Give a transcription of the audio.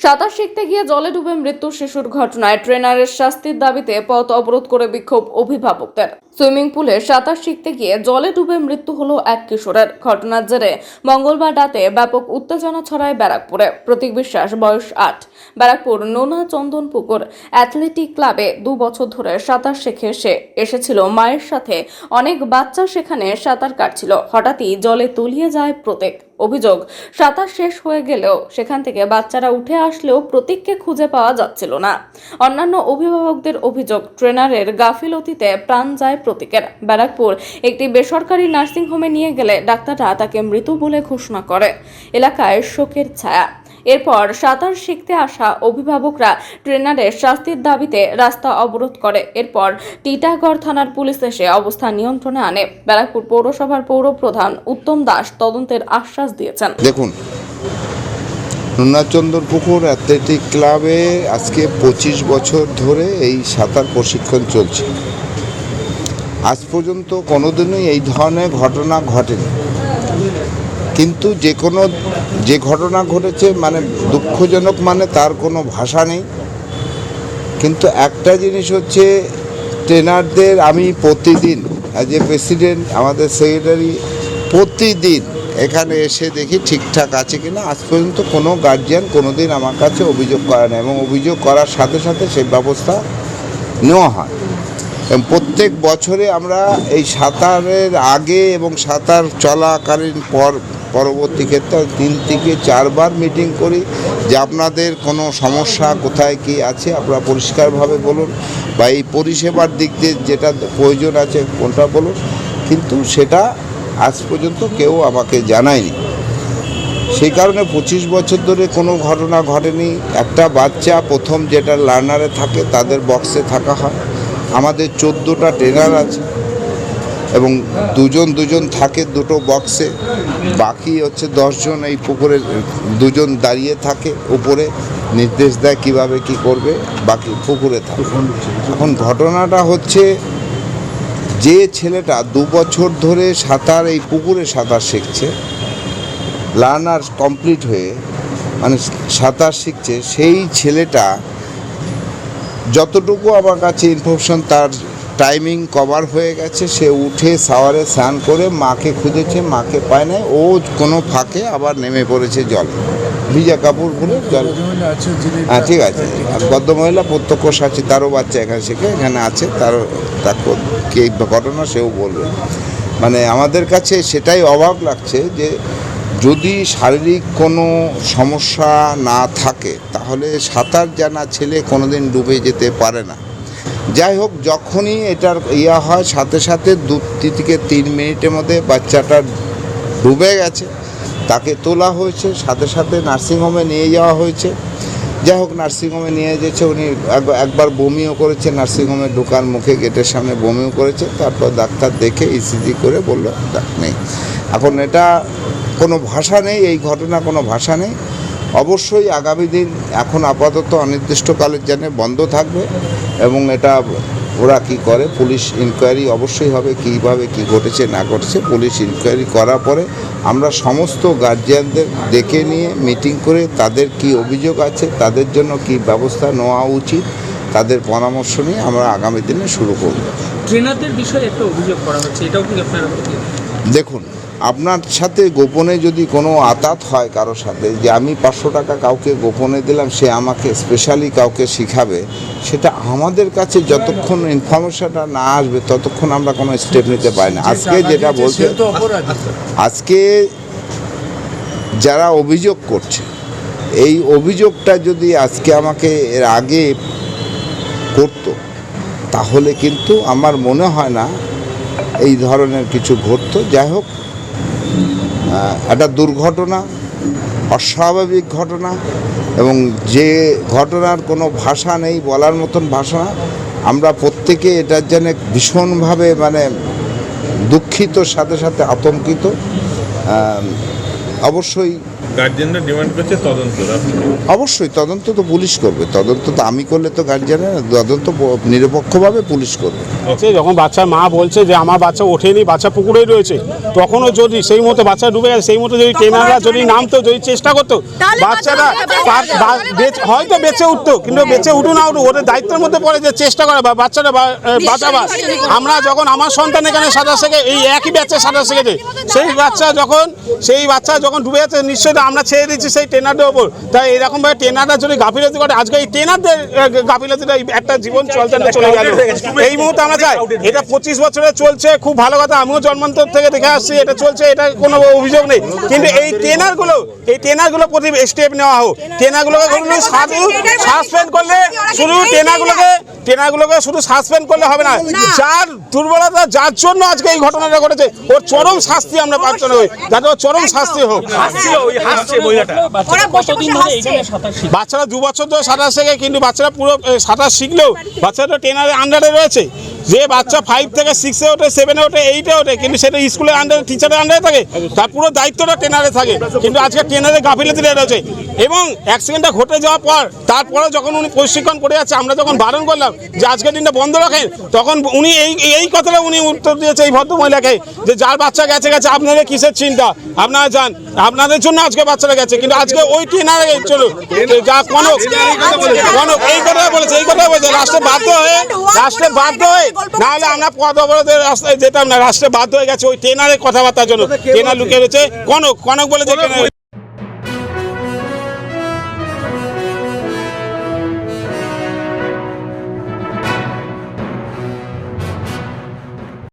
সাঁতার শিখতে গিয়ে জলে ডুবে মৃত্যু শিশুর ঘটনায় ট্রেনারের শাস্তির দাবিতে পথ অবরোধ করে বিক্ষোভ অভিভাবকদের। সুইমিং পুলে সাঁতার শিখতে গিয়ে জলে ডুবে মৃত্যু হলো এক কিশোরের। ঘটনার জেরে মঙ্গলবার রাতে ব্যাপক উত্তেজনা ছড়ায় ব্যারাকপুরে। প্রতীক বিশ্বাস, বয়স আট। ব্যারাকপুর নোনা চন্দন পুকুর অ্যাথলেটিক ক্লাবে দু বছর ধরে সাঁতার শেখে সে এসেছিল মায়ের সাথে। অনেক বাচ্চা সেখানে সাঁতার কাটছিল। হঠাৎই জলে তলিয়ে যায় প্রতীক। অভিযোগ। সাঁতার শেষ হয়ে গেলেও সেখান থেকে বাচ্চারা উঠে আসলেও প্রতীককে খুঁজে পাওয়া যাচ্ছিল না। অন্যান্য অভিভাবকদের অভিযোগ, ট্রেনারের গাফিলতিতে প্রাণ যায় প্রতীকের। ব্যারাকপুর একটি বেসরকারি নার্সিংহোমে নিয়ে গেলে ডাক্তাররা তাকে মৃত বলে ঘোষণা করে। এলাকায় শোকের ছায়া। এরপর সাঁতার শিখতে আসা অভিভাবকরা ট্রেনারের শাস্তির দাবিতে রাস্তা অবরোধ করে। এরপর টিটাগড় থানার পুলিশ এসে অবস্থা নিয়ন্ত্রণে আনে। ব্যারাকপুর পৌরসভার পৌরপ্রধান উত্তম দাস তদন্তের আশ্বাস দিয়েছেন। দেখুন, নুনাচন্দর পুকুর অ্যাথলেটিক ক্লাবে আজকে পঁচিশ বছর ধরে এই সাঁতার প্রশিক্ষণ চলছে। আজ পর্যন্ত কোনোদিনই এই ধরনের ঘটনা ঘটেনি। কিন্তু যে কোনো যে ঘটনা ঘটেছে মানে দুঃখজনক মানে তার কোনো ভাষা নেই। কিন্তু একটা জিনিস হচ্ছে, ট্রেনারদের আমি প্রতিদিন অ্যাজ এ প্রেসিডেন্ট আমাদের সেক্রেটারি প্রতিদিন এখানে এসে দেখি ঠিকঠাক আছে কিনা। আজ পর্যন্ত কোনো গার্জিয়ান কোনো দিন আমার কাছে অভিযোগ করে না এবং অভিযোগ করার সাথে সাথে সেই ব্যবস্থা নেওয়া হয়। প্রত্যেক বছরে আমরা এই সাঁতারের আগে এবং সাঁতার চলাকালীন পর, পরবর্তী ক্ষেত্রে তিন থেকে চারবার মিটিং করি যে আপনাদের কোনো সমস্যা কোথায় কি আছে আপনারা পরিষ্কারভাবে বলুন বা এই পরিষেবার দিক দিয়ে যেটা প্রয়োজন আছে কোনটা বলুন। কিন্তু সেটা আজ পর্যন্ত কেউ আমাকে জানায়নি। সেই কারণে পঁচিশ বছর ধরে কোনো ঘটনা ঘটেনি। একটা বাচ্চা প্রথম যেটা লার্নারে থাকে তাদের বক্সে থাকা হয়। আমাদের চোদ্দোটা ট্রেনার আছে এবং দুজন দুজন থাকে দুটো বক্সে বাকি হচ্ছে দশজন এই পুকুরে, দুজন দাঁড়িয়ে থাকে উপরে, নির্দেশ দেয় কীভাবে কি করবে, বাকি পুকুরে থাকে। এখন ঘটনাটা হচ্ছে যে ছেলেটা দু বছর ধরে সাঁতার, এই পুকুরে সাঁতার শিখছে লার্নার কমপ্লিট হয়ে মানে সাঁতার শিখছে, সেই ছেলেটা যতটুকু আমার কাছে ইনফরমেশন তার টাইমিং কভার হয়ে গেছে, সে উঠে সাওয়ারে স্নান করে মাকে খুঁজেছে, মাকে পায় নাই, ও কোনো ফাঁকে আবার নেমে পড়েছে জলে। ভিজা কাপড় খুলে জল হ্যাঁ ঠিক আছে। আর ভদ্রমহিলা প্রত্যক্ষ সাক্ষী, তারও বাচ্চা এখানে শেখে এখানে আছে তার কি ঘটনা সেও বলবে। মানে আমাদের কাছে সেটাই অবাক লাগছে যে যদি শারীরিক কোনো সমস্যা না থাকে, তাহলে সাঁতার জানা ছেলে কোনোদিন ডুবে যেতে পারে না। যাই হোক, যখনই এটার ইয়া হয়, সাথে সাথে দু থেকে তিন মিনিটের মধ্যে বাচ্চাটা ডুবে গেছে, তাকে তোলা হয়েছে, সাথে সাথে নার্সিংহোমে নিয়ে যাওয়া হয়েছে। যাই হোক, নার্সিংহোমে নিয়ে যেছে উনি এক- একবার বমিও করেছে, নার্সিংহোমে ঢোকার মুখে গেটের সামনে বমিও করেছে, তারপর ডাক্তার দেখে ইসিজি করে বলল ডাক নেই। এখন এটা কোনো ভাষা নেই, এই ঘটনা কোনো ভাষা নেই। অবশ্যই আগামী দিন এখন আপাতত অনির্দিষ্টকালের জন্য বন্ধ থাকবে এবং এটা ওরা কি করে, পুলিশ ইনকোয়ারি অবশ্যই হবে কীভাবে কি ঘটেছে, না ঘটেছে। পুলিশ ইনকোয়ারি করার পরে আমরা সমস্ত গার্জিয়ানদের ডেকে নিয়ে মিটিং করে তাদের কি অভিযোগ আছে, তাদের জন্য কি ব্যবস্থা নেওয়া উচিত, তাদের পরামর্শ নিয়ে আমরা আগামী দিনে শুরু করব। ট্রেনারদের বিষয়ে একটা অভিযোগ করা হচ্ছে, এটাও কি আপনারা দেখুন আপনার সাথে গোপনে যদি কোনো আতাত হয় কারোর সাথে যে আমি পাঁচশো টাকা কাউকে গোপনে দিলাম সে আমাকে স্পেশালি কাউকে শিখাবে সেটা আমাদের কাছে যতক্ষণ ইনফরমেশনটা না আসবে ততক্ষণ আমরা কোনো স্টেপ নিতে পারি না। আজকে যেটা বলছে আজকে যারা অভিযোগ করছে এই অভিযোগটা যদি আজকে আমাকে এর আগে করতো তাহলে কিন্তু আমার মনে হয় না এই ধরনের কিছু ঘটতো। যাই হোক একটা দুর্ঘটনা, অস্বাভাবিক ঘটনা, এবং যে ঘটনার কোনো ভাষা নেই, বলার মতন ভাষা, আমরা প্রত্যেকে এটার জন্য ভীষণভাবে মানে দুঃখিত, সাথে সাথে আতঙ্কিত। অবশ্যই গার্জেনরা ডিমান্ড করছে তদন্ত অবশ্যই তদন্ত তো পুলিশ করবে। তদন্ত তো আমি করলে তো গার্জিয়ানের তদন্ত নিরপেক্ষভাবে পুলিশ করবে। হচ্ছে যখন বাচ্চার মা বলছে যে আমার বাচ্চা ওঠেনি বাচ্চা পুকুরেই রয়েছে তখনও যদি সেই মতো বাচ্চা ডুবে গেছে সেই মতো যদি ক্যামেরা যদি নামতো যদি চেষ্টা করতো বাচ্চারা হয়তো বেঁচে উঠতো কিন্তু বেঁচে উঠু না উঠু ওদের দায়িত্বের মধ্যে পড়ে যে চেষ্টা করা বা বাচ্চাটা বা- এ, বাঁচাবার। আমরা যখন আমার সন্তান এখানে সাঁতার শেখে এই একই ব্যাচে সাঁতার শিখেছে সেই বাচ্চা যখন সেই বাচ্চা যখন ডুবে যাচ্ছে নিশ্চয়ই তো আমরা ছেড়ে দিচ্ছি সেই ট্রেনারদের ওপর। তাই এরকমভাবে ট্রেনাররা যদি গাফিলতি করে আজকে এই ট্রেনারদের গাফিলতিটা একটা জীবন চলতে না চলে গেল। এই মুহূর্তে আমরা চাই এটা পঁচিশ বছরে চলছে খুব ভালো কথা আমিও জন্মান্তর থেকে দেখে আসছি এটা চলছে এটা কোনো অভিযোগ নেই। কিন্তু এই ট্রেনারগুলো এই ট্রেনারগুলো প্রতি স্টেপ নেওয়া হোক। ট্রেনারগুলোকে শুধু সাসপেন্ড করলে শুধু ট্রেনারগুলোকে ট্রেনারগুলোকে শুধু সাসপেন্ড করলে হবে না। যার দুর্বলতা যার জন্য আজকে এই ঘটনাটা ঘটেছে ওর চরম শাস্তি আমরা প্রার্থনা করি। যাতে ওর চরম শাস্তি হোক। বাচ্চারা কতদিন ধরে এখানে সাঁতার শিখছে? বাচ্চারা দু বছর ধরে সাঁতার শেখে কিন্তু বাচ্চারা পুরো সাঁতার শিখলেও বাচ্চারা তো আন্ডারে রয়েছে। যে বাচ্চা ফাইভ থেকে সিক্সে ওঠে সেভেনে ওঠে এইটে ওঠে কিন্তু সেটা স্কুলের আন্ডারে টিচারের আন্ডারে থাকে তার পুরো দায়িত্বটা ট্রেনারে থাকে। কিন্তু আজকে ট্রেনারের গাফিলতি রয়েছে এবং অ্যাক্সিডেন্টটা ঘটে যাওয়ার পর তারপরে যখন উনি প্রশিক্ষণ করে যাচ্ছে আমরা যখন বারণ করলাম যে আজকের দিনটা বন্ধ রাখেন তখন উনি এই এই কথাটা উনি উত্তর দিয়েছে এই ভদ্র মহিলাকে যে যার বাচ্চা গেছে গেছে আপনাদের কিসের চিন্তা? আপনারা যান আপনাদের জন্য আজকে বাচ্চারা গেছে কিন্তু আজকে ওই ট্রেনার চলো যা কনক কনক এই কথা বলেছে এই কথা বলেছে রাষ্ট্রে বাধ্য হয়ে রাষ্ট্রে বাধ্য হয়ে না হলে আমরা পদ অবরোধের রাস্তায় যেতাম না রাস্তায় বাধ্য হয়ে গেছে ওই ট্রেনারের কথাবার্তার জন্য। ট্রেনার লুকিয়ে রয়েছে কনক কনক বলে যে